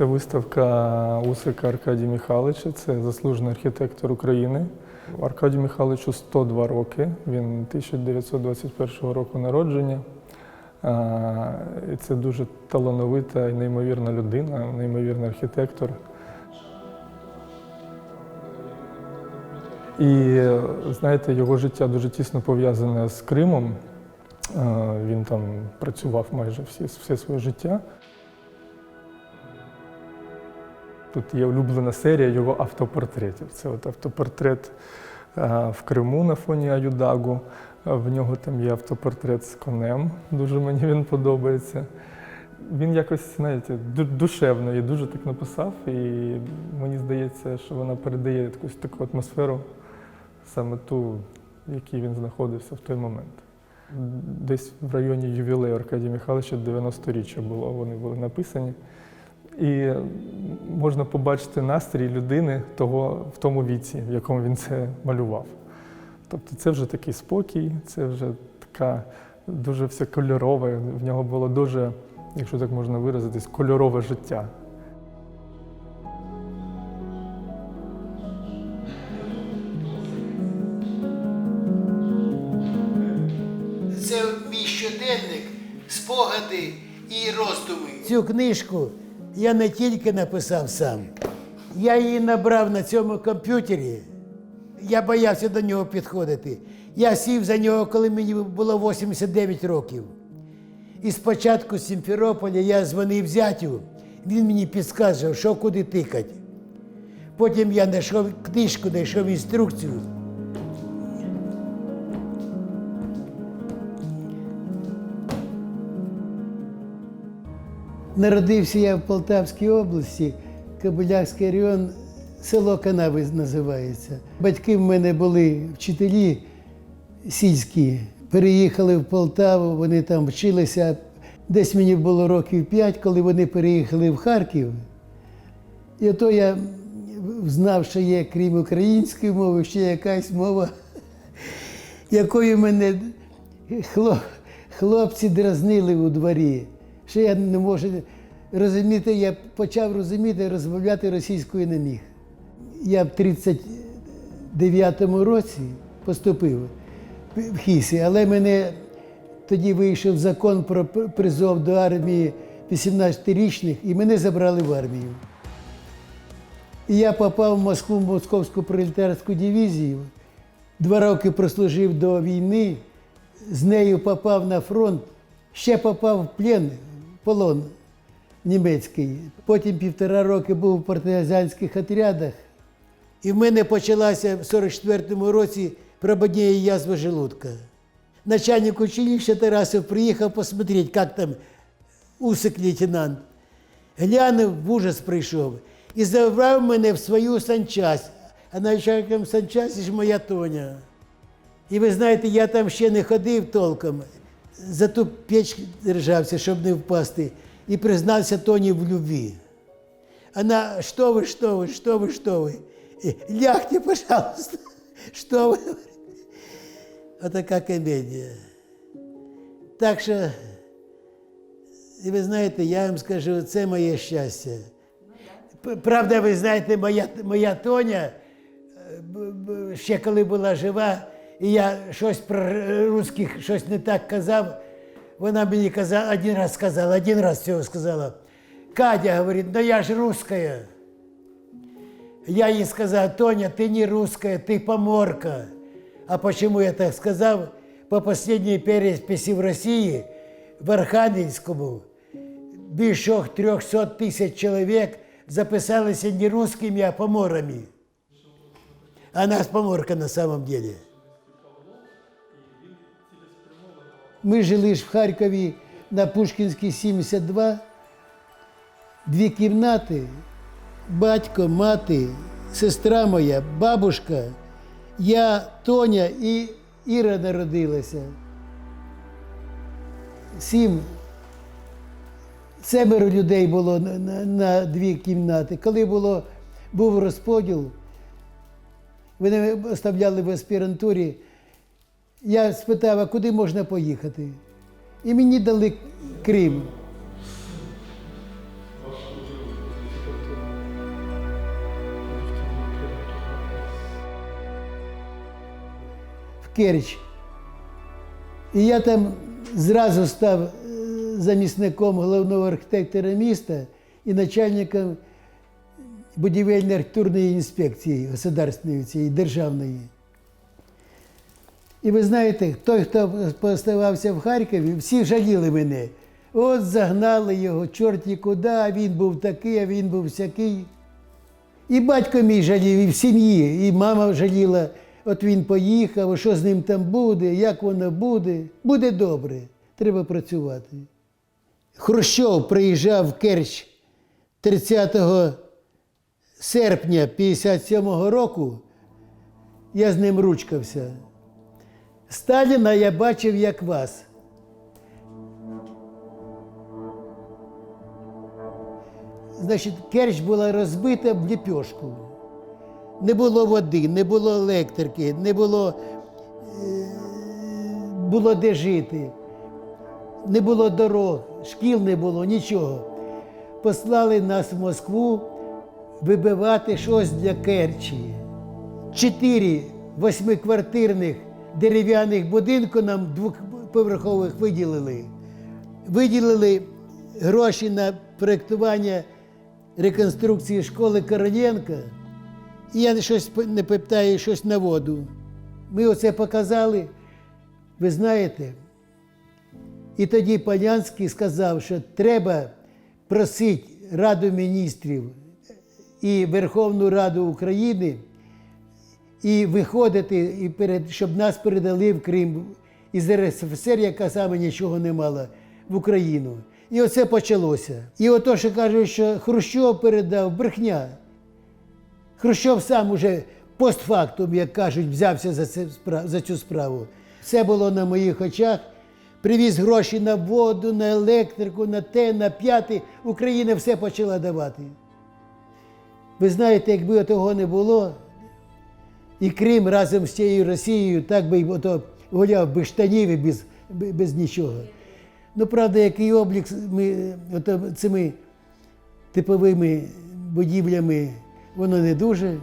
Це виставка Усика Аркадія Михайловича, це заслужений архітектор України. Аркадію Михайловичу 102 роки, він 1921 року народження. Це дуже талановита і неймовірна людина, неймовірний архітектор. І знаєте, його життя дуже тісно пов'язане з Кримом. Він там працював майже всі, все своє життя. Тут є улюблена серія його автопортретів. Це от автопортрет е, в Криму на фоні Аюдагу. В нього там є автопортрет з конем. Дуже мені він подобається. Він якось, знаєте, душевно і дуже так написав. І мені здається, що вона передає якусь таку атмосферу, саме ту, в якій він знаходився в той момент. Десь в районі ювілею Аркадія Михайловича 90-річчя було, вони були написані. І можна побачити настрій людини того, в тому віці, в якому він це малював. Тобто це вже такий спокій, це вже така дуже все кольорове. В нього було дуже, якщо так можна виразитись, кольорове життя. Це мій щоденник, спогади і роздуми. Цю книжку я не тільки написав сам, я її набрав на цьому комп'ютері. Я боявся до нього підходити. Я сів за нього, коли мені було 89 років. І спочатку з Сімферополя я дзвонив зятю, він мені підказував, що куди тикати. Потім я знайшов книжку, знайшов інструкцію. Народився я в Полтавській області, Кобилякський район, село Канави називається. Батьки в мене були вчителі сільські. Переїхали в Полтаву, вони там вчилися. Десь мені було років п'ять, коли вони переїхали в Харків. І ото я знав, що є, крім української мови, ще якась мова, якою мене хлоп, хлопці дразнили у дворі. Що я не можу розуміти, я почав розуміти, розмовляти російською не міг. Я в 39-му році поступив в Хісі, але мене тоді вийшов закон про призов до армії 18-річних, і мене забрали в армію. І я попав в Москву, в Московську пролетарську дивізію. Два роки прослужив до війни, з нею попав на фронт, ще попав в плен, полон німецький. Потім півтора роки був в партизанських отрядах. І в мене почалася в 44-му році прободнее язва желудка. Начальник училища Тарасов приїхав посмотреть, як там усик лейтенант. Глянув, в ужас прийшов і забрав мене в свою санчасть. А начальником санчасті ж моя Тоня. І ви знаєте, я там ще не ходив толком, за ту печ держався, щоб не впасти, і признався Тоні в любві. Она, что вы, что вы, что вы, что вы? Э, Лягте, пожалуйста. Что вы? Вот такая комедия. Так що, і ви знаєте, я вам скажу, це моє щастя. П- Правда, ви знаєте, моя, моя Тоня, е, б- б- ще коли була жива, і я щось про русських щось не так казав, вона мені казала, один раз сказала, один раз цього сказала. Катя говорит, ну я ж русская. Я ей сказал, Тоня, ты не русская, ты поморка. А почему я так сказал? По последней переписи в России, в Архангельскому, більше 300 тисяч чоловік записалися не русскими, а поморами. А нас поморка на самом деле. Ми жили ж в Харкові на Пушкінській 72, дві кімнати, батько, мати, сестра моя, бабушка, я, Тоня і Іра народилася. Сім, семеро людей було на, на, на дві кімнати. Коли було, був розподіл, вони оставляли в аспірантурі. Я спитав, а куди можна поїхати? І мені дали Крим. В Керч. І я там зразу став е, замісником головного архітектора міста і начальником будівельно-архітурної інспекції государственної цієї державної. І ви знаєте, той, хто поставався в Харкові, всі жаліли мене. От загнали його, чорті куди, а він був такий, а він був всякий. І батько мій жалів, і в сім'ї, і мама жаліла, от він поїхав, що з ним там буде, як воно буде. Буде добре, треба працювати. Хрущов приїжджав в Керч 30 серпня 57-го року, я з ним ручкався. Сталіна я бачив як вас. Значить, Керч була розбита в ліпьошку. Не було води, не було електрики, не було, е, було де жити, не було дорог, шкіл не було, нічого. Послали нас в Москву вибивати щось для Керчі. Чотири восьмиквартирних дерев'яних будинку нам двохповерхових виділили. Виділили гроші на проєктування реконструкції школи Короленка. І я щось не питаю, щось на воду. Ми оце показали. Ви знаєте, і тоді Панянський сказав, що треба просити Раду міністрів і Верховну Раду України і виходити, і перед, щоб нас передали в Крим із РСФСР, яка саме нічого не мала, в Україну. І оце почалося. І ото, що кажуть, що Хрущов передав, брехня. Хрущов сам уже постфактум, як кажуть, взявся за, це, за цю справу. Все було на моїх очах. Привіз гроші на воду, на електрику, на те, на п'яте. Україна все почала давати. Ви знаєте, якби того не було, і Крим разом з цією Росією так би ото гуляв без штанів і без, без нічого. Ну, правда, який облік ми, ото, цими типовими будівлями, воно не дуже.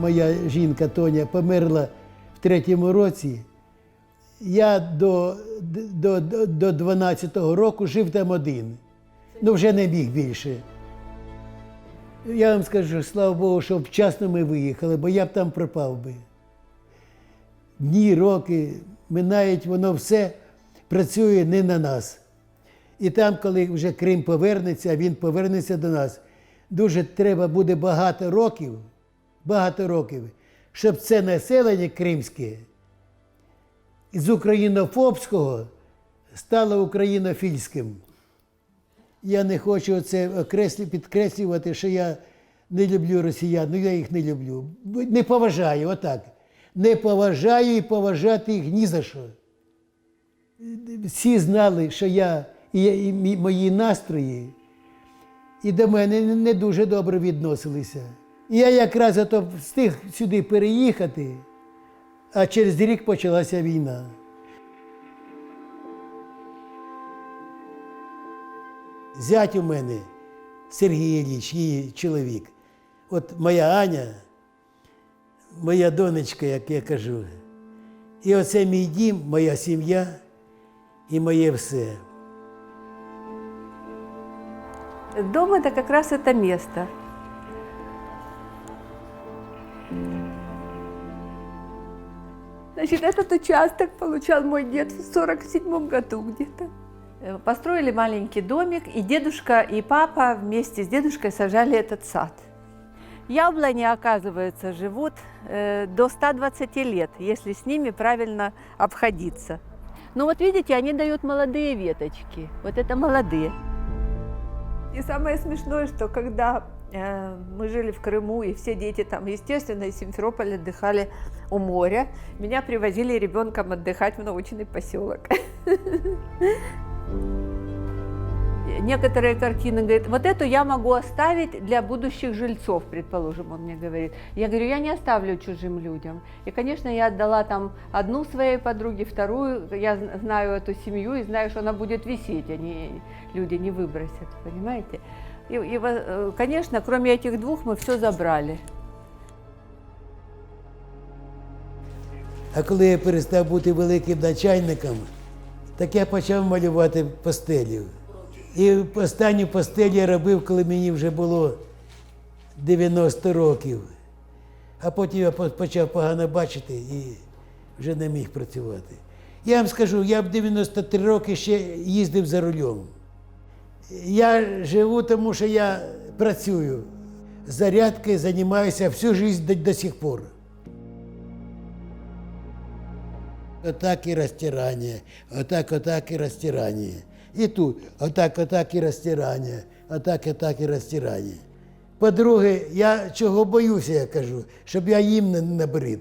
Моя жінка Тоня померла в третьому році. Я до, до, до, до 12-го року жив там один. Ну, вже не міг більше. Я вам скажу, слава Богу, що вчасно ми виїхали, бо я б там пропав би. Дні, роки минають, воно все працює не на нас. І там, коли вже Крим повернеться, він повернеться до нас, дуже треба буде багато років, багато років, щоб це населення кримське з українофобського стало українофільським. Я не хочу це підкреслювати, що я не люблю росіян, ну я їх не люблю. Не поважаю, отак. Не поважаю і поважати їх ні за що. Всі знали, що я і, і мої настрої, і до мене не- не дуже добре відносилися. І я якраз ото встиг сюди переїхати, а через рік почалася війна. Зять у мене Сергій Ілліч, її чоловік. От моя Аня, моя донечка, як я кажу. І оце мій дім, моя сім'я і моє все. Дом это как раз это место. Значит, этот участок получал мой дед в 47 году где-то. Э, Построили маленький домик, и дедушка и папа вместе с дедушкой сажали этот сад. Яблони, оказывается, живут э, до 120 лет, если с ними правильно обходиться. Ну вот видите, они дают молодые веточки. Вот это молодые. И самое смешное, что когда э, мы жили в Крыму, и все дети там, естественно, из Симферополя отдыхали у моря, меня привозили ребенком отдыхать в научный поселок. некоторые картины, говорят, вот эту я могу оставить для будущих жильцов, предположим, он мне говорит. Я говорю, я не оставлю чужим людям. И, конечно, я отдала там одну своей подруге, вторую, я знаю эту семью и знаю, что она будет висеть, они люди не выбросят, понимаете? И, и, э, конечно, кроме этих двух мы все забрали. А коли я перестав бути великим начальником, так я почав малювати пастелів. І останню пастель я робив, коли мені вже було 90 років. А потім я почав погано бачити і вже не міг працювати. Я вам скажу, я в 93 роки ще їздив за рулем. Я живу, тому що я працюю. Зарядкою займаюся всю життя до, до сих пор. Отак і розтирання, отак, отак і розтирання. І тут отак, отак і розтирання, отак, отак і розтирання. По-друге, я чого боюся, я кажу, щоб я їм не набрид.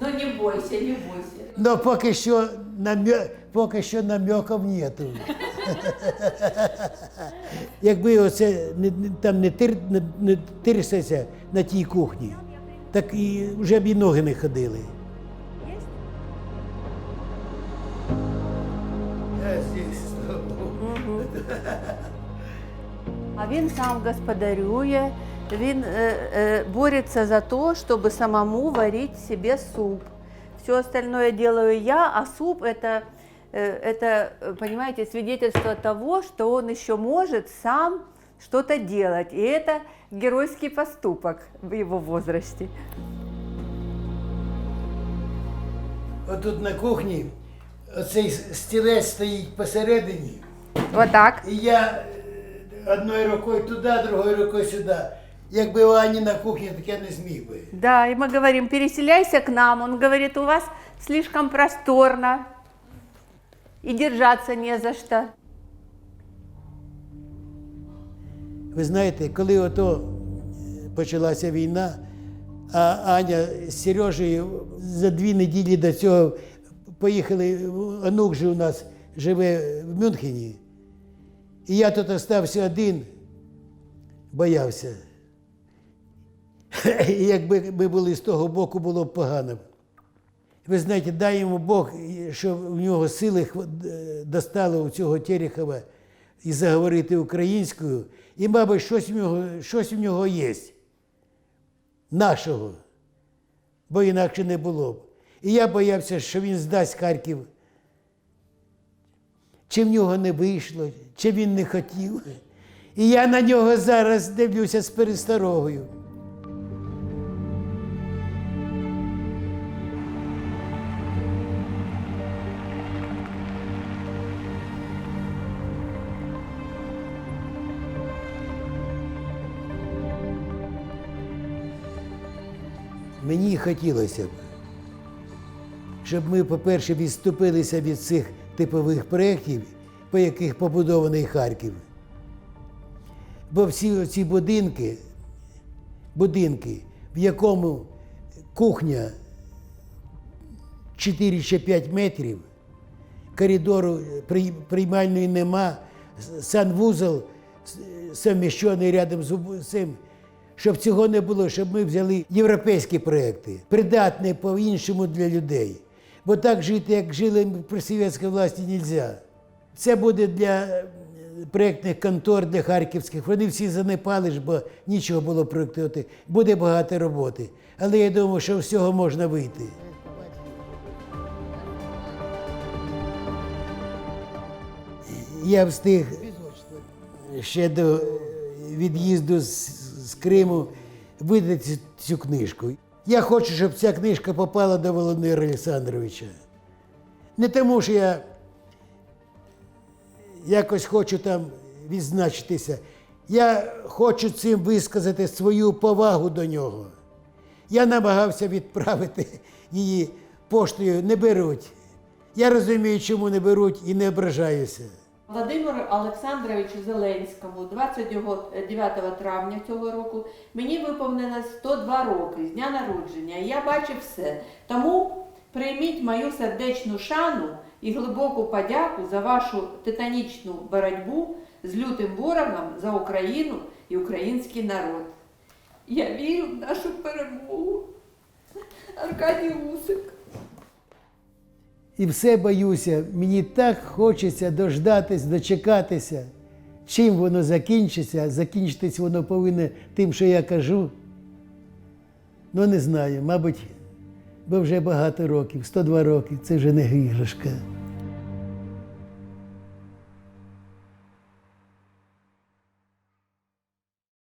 Ну не бойся, не бойся. Но поки що, намё... поки що намеків нету. Якби оце не, не- там не, тир, не, не тирситься на тій кухні, так і вже б і ноги не ходили. А він сам господарює, він е, е, бореться за то, чтобы самому варить себе суп. Все остальное делаю я, а суп это, э, это, э, понимаете, свидетельство того, что он еще может сам что-то делать. И это геройский поступок в его возрасте. Отут на кухні оцей стілець стоїть посередині, Вот так. і я е, одною рукою туди, другою рукою сюди. Якби Ані на кухні, так я не зміг би. Да, и мы говорим, переселяйся к нам. Он говорит, у вас слишком просторно и держаться не за что. Ви знаєте, коли ото е, почалася війна, а Аня з Сережею за дві неділі до цього поїхали, онук же у нас живе в Мюнхені. І я тут остався один, боявся. І якби ми були з того боку, було б погано. Ви знаєте, дай йому Бог, що в нього сили достало у цього Терехова і заговорити українською. І, мабуть, щось в нього, щось в нього є. Нашого. Бо інакше не було б. І я боявся, що він здасть Харків. Чи в нього не вийшло, чи він не хотів. І я на нього зараз дивлюся з пересторогою. Мені хотілося б, щоб ми, по-перше, відступилися від цих типових проєктів, по яких побудований Харків. Бо всі ці будинки, будинки, в якому кухня 4 чи 5 метрів, коридору приймальної нема, санвузол совміщений рядом з цим. Щоб цього не було, щоб ми взяли європейські проекти, придатні по-іншому для людей. Бо так жити, як жили при совєтській власті, не можна. Це буде для е, проєктних контор, для харківських. Вони всі занепали ж, бо нічого було проєктувати. Буде багато роботи. Але я думаю, що всього можна вийти. Я встиг ще до від'їзду з, Криму видати цю книжку. Я хочу, щоб ця книжка попала до Володимира Олександровича. Не тому, що я якось хочу там відзначитися. Я хочу цим висказати свою повагу до нього. Я намагався відправити її поштою, не беруть. Я розумію, чому не беруть і не ображаюся. Володимиру Олександровичу Зеленському 29 травня цього року мені виповнилось 102 роки з дня народження. Я бачив все. Тому прийміть мою сердечну шану і глибоку подяку за вашу титанічну боротьбу з лютим ворогом за Україну і український народ. Я вірю в нашу перемогу. Аркадій Усик. І все боюся, мені так хочеться дождатись, дочекатися. Чим воно закінчиться, закінчитись воно повинно тим, що я кажу. Ну, не знаю, мабуть, бо вже багато років, 102 роки, це вже не іграшка.